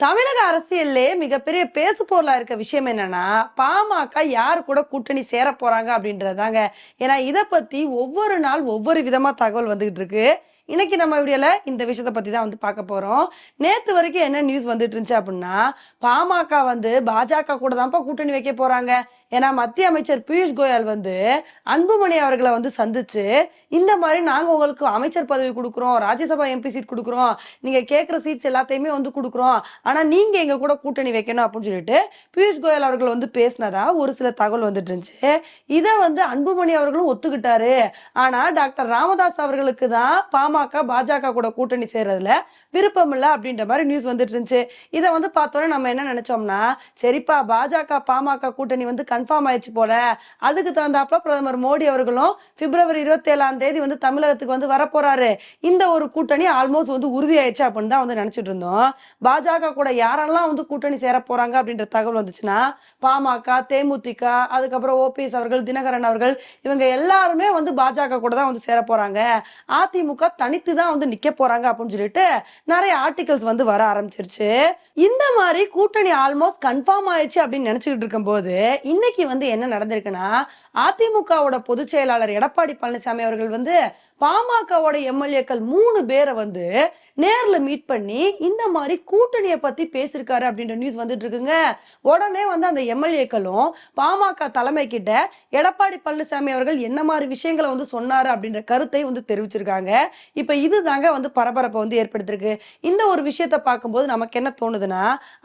தமிழக அரசியல்லே மிகப்பெரிய பேசு பொருளா இருக்க விஷயம் என்னன்னா பாமக யாரு கூட கூட்டணி சேர போறாங்க அப்படின்றதாங்க. ஏன்னா இத பத்தி ஒவ்வொரு நாள் ஒவ்வொரு விதமா தகவல் வந்துகிட்டு இருக்கு. இன்னைக்கு நம்ம வீடியோல இந்த விஷயத்த பத்தி தான் வந்து பார்க்க போறோம். நேத்து வரைக்கும் என்ன நியூஸ் வந்துட்டு இருந்துச்சு அப்படின்னா பாமக வந்து பாஜக கூட தான்ப்பா கூட்டணி வைக்க போறாங்க. ஏன்னா மத்திய அமைச்சர் பியூஷ் கோயல் வந்து அன்புமணி அவர்களை வந்து சந்திச்சு இந்த மாதிரி நாங்க உங்களுக்கு அமைச்சர் பதவி கொடுக்குறோம் ராஜ்யசபா எம்பி சீட் கொடுக்குறோம் நீங்க கேட்குற சீட்ஸ் எல்லாத்தையுமே வந்து கொடுக்குறோம். ஆனா நீங்க எங்க கூட கூட்டணி வைக்கணும் அப்படின்னு சொல்லிட்டு பியூஷ் கோயல் அவர்கள் வந்து பேசினதா ஒரு சில தகவல் வந்துட்டு இருந்துச்சு. இதை வந்து அன்புமணி அவர்களும் ஒத்துக்கிட்டாரு. ஆனா டாக்டர் ராமதாஸ் அவர்களுக்கு தான் பாமக பாஜக கூட கூட்டணி சேர்றதுல விருப்பம் இல்லை அப்படின்ற மாதிரி நியூஸ் வந்துட்டு இருந்துச்சு. இதை வந்து பார்த்தோன்னே நம்ம என்ன நினைச்சோம்னா சரிப்பா பாஜக பாமக கூட்டணி வந்து கன்ஃபார்ம் ஆயிடுச்சு போல. அதுக்கு தகுந்தாப்புல பிரதமர் மோடி அவர்களும் பிப்ரவரி இருபத்தி ஏழாம் தேதி வந்து தமிழகத்துக்கு வந்து வரப்போறாரு. இந்த ஒரு கூட்டணி ஆல்மோஸ்ட் வந்து உறுதி ஆயிடுச்சு அப்படின்னு தான் வந்து நினைச்சிட்டு இருந்தோம். பாஜக கூட யாரெல்லாம் வந்து கூட்டணி சேர போறாங்க அப்படின்ற தகவல் வந்துச்சுன்னா பாமக தேமுதிக அதுக்கப்புறம் ஓபிஎஸ் அவர்கள் தினகரன் அவர்கள் இவங்க எல்லாருமே வந்து பாஜக கூட தான் வந்து சேர போறாங்க அதிமுக தனித்து தான் வந்து நிக்க போறாங்க அப்படின்னு சொல்லிட்டு நிறைய ஆர்டிகல்ஸ் வந்து வர ஆரம்பிச்சிருச்சு. இந்த மாதிரி கூட்டணி ஆல்மோஸ்ட் கன்ஃபார்ம் ஆயிடுச்சு அப்படின்னு நினைச்சுக்கிட்டு இருக்கும்போது இன்னைக்கு வந்து என்ன நடந்திருக்குன்னா அதிமுகவோட பொதுச் செயலாளர் எடப்பாடி பழனிசாமி அவர்கள் வந்து பாமகவோட எம்எல்ஏக்கள் மூணு பேரை வந்து நேர்ல மீட் பண்ணி இந்த மாதிரி கூட்டணியை பத்தி பேசியிருக்காரு அப்படின்ற நியூஸ் வந்துட்டு இருக்குங்க. உடனே வந்து அந்த எம்எல்ஏக்களும் பாமக தலைமை கிட்ட எடப்பாடி பழனிசாமி அவர்கள் என்ன மாதிரி விஷயங்களை வந்து சொன்னாரு அப்படின்ற கருத்தை வந்து தெரிவிச்சிருக்காங்க. இப்ப இதுதாங்க வந்து பரபரப்பை வந்து ஏற்படுத்திருக்கு இந்த ஒரு விஷயத்த பார்க்கும்போது நமக்கு என்ன தோணுதுன்னா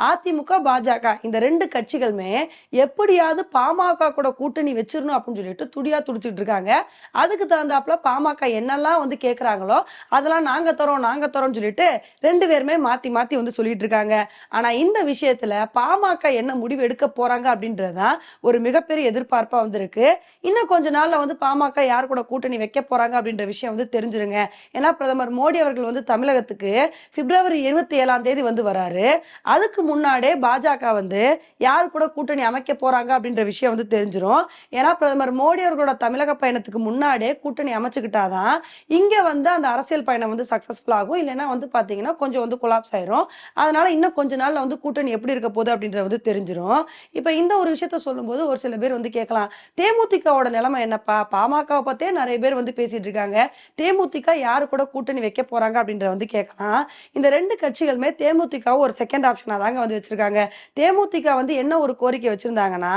அதிமுக பாஜக இந்த ரெண்டு கட்சிகளுமே எப்படியாவது பாமக கூட கூட்டணி வச்சிடணும் அப்படின்னு சொல்லிட்டு துடியா துடிச்சிட்டு இருக்காங்க. அதுக்கு தகுந்தாப்புல பாமக என்னெல்லாம் வந்து கேட்குறாங்களோ அதெல்லாம் நாங்கள் தரோம் நாங்கள் தரோம்னு சொல்லிட்டு ரெண்டு பேருமே மாற்றி மாற்றி வந்து சொல்லிட்டு இருக்காங்க. ஆனால் இந்த விஷயத்தில் பாமக என்ன முடிவு எடுக்க போகிறாங்க அப்படின்றது தான் ஒரு மிகப்பெரிய எதிர்பார்ப்பாக வந்திருக்கு. இன்னும் கொஞ்ச நாளில் வந்து பாமக யார் கூட கூட்டணி வைக்க போகிறாங்க அப்படின்ற விஷயம் வந்து தெரிஞ்சிருங்க. ஏன்னா பிரதமர் மோடி அவர்கள் வந்து தமிழகத்துக்கு பிப்ரவரி இருபத்தி ஏழாம் தேதி வந்து வராரு. அதுக்கு முன்னாடியே பாஜக வந்து யார் கூட கூட்டணி அமைக்க போறாங்க அப்படின்ற விஷயம் வந்து தெரிஞ்சிடும் ஏன்னா பிரதமர் மோடி அவர்களோட தமிழக பயணத்துக்கு முன்னாடியே கூட்டணி அமைச்சுக்கிட்டாதான் இங்கே வந்து அந்த அரசியல் பயணம் வந்து சக்சஸ்ஃபுல் ஆகும். இல்லைன்னா வந்து பார்த்தீங்கன்னா கொஞ்சம் வந்து கொலாப்ஸ் ஆயிரும். அதனால இன்னும் கொஞ்ச நாள்ல வந்து கூட்டணி எப்படி இருக்க போகுது அப்படின்றது வந்து தெரிஞ்சிரும். இப்போ இந்த ஒரு விஷயத்த சொல்லும்போது ஒரு சில பேர் வந்து கேட்கலாம் தேமுதிகவோட நிலைமை என்னப்பா? பாமகவை பார்த்தே நிறைய பேர் வந்து பேசிட்டு இருக்காங்க. தேமுதிக யாரு கூட கூட்டணி வைக்க போறாங்க? அப்படின்ற வந்து கேட்கலாம். இந்த ரெண்டு கட்சிகளுமே தேமுதிக ஒரு செகண்ட் ஆப்ஷனாக தாங்க வந்து வச்சிருக்காங்க. தேமுதிக வந்து என்ன ஒரு கோரிக்கை வச்சிருந்தாங்கன்னா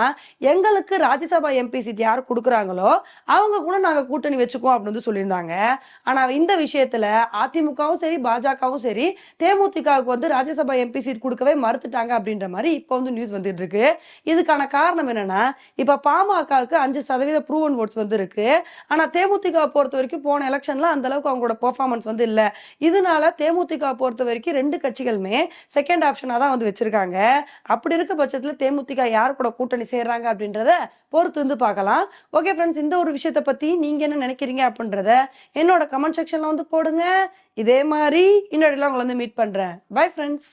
எங்களுக்கு ராஜ்யசபா எம்பி சீட் யார் கொடுக்குறாங்களோ அவங்க கூட நாங்கள் கூட்டணி வச்சுக்குவோம் அப்படின்னு வந்து சொல்லியிருந்தாங்க ஆனா இந்த விஷயத்துல அதிமுகவும் சரி பாஜகவும் சரி தேமுதிகவுக்கு வந்து ராஜ்யசபா எம்பி சீட் கொடுக்கவே மறுத்துட்டாங்க அப்படின்ற மாதிரி இப்போ வந்து நியூஸ் வந்துட்டு இருக்கு இதுக்கான காரணம் என்னன்னா இப்ப பாமகவுக்கு அஞ்சு சதவீத ப்ரூவன் ஓட்ஸ் வந்து இருக்கு ஆனா தேமுதிக பொறுத்த வரைக்கும் போன எலெக்ஷன்ல அந்த அளவுக்கு அவங்களோட பெர்ஃபார்மன்ஸ் வந்து இல்ல. இதனால தேமுதிக பொறுத்த வரைக்கும் ரெண்டு கட்சிகளுமே செகண்ட் ஆப்ஷனா தான் வந்து வச்சிருக்காங்க. அப்படி இருக்க பட்சத்துல தேமுதிக யார் கூட கூட்டணி சேர்றாங்க அப்படின்றத பொறுத்து வந்து பார்க்கலாம். ஓகே ஃப்ரெண்ட்ஸ் இந்த ஒரு விஷயத்த பத்தி நீங்க என்ன நினைக்கிறீங்க அப்படின்றத என்னோட கமெண்ட் செக்ஷன்ல வந்து போடுங்க. இதே மாதிரி இன்னொரு உங்களை வந்து மீட் பண்றேன். Bye friends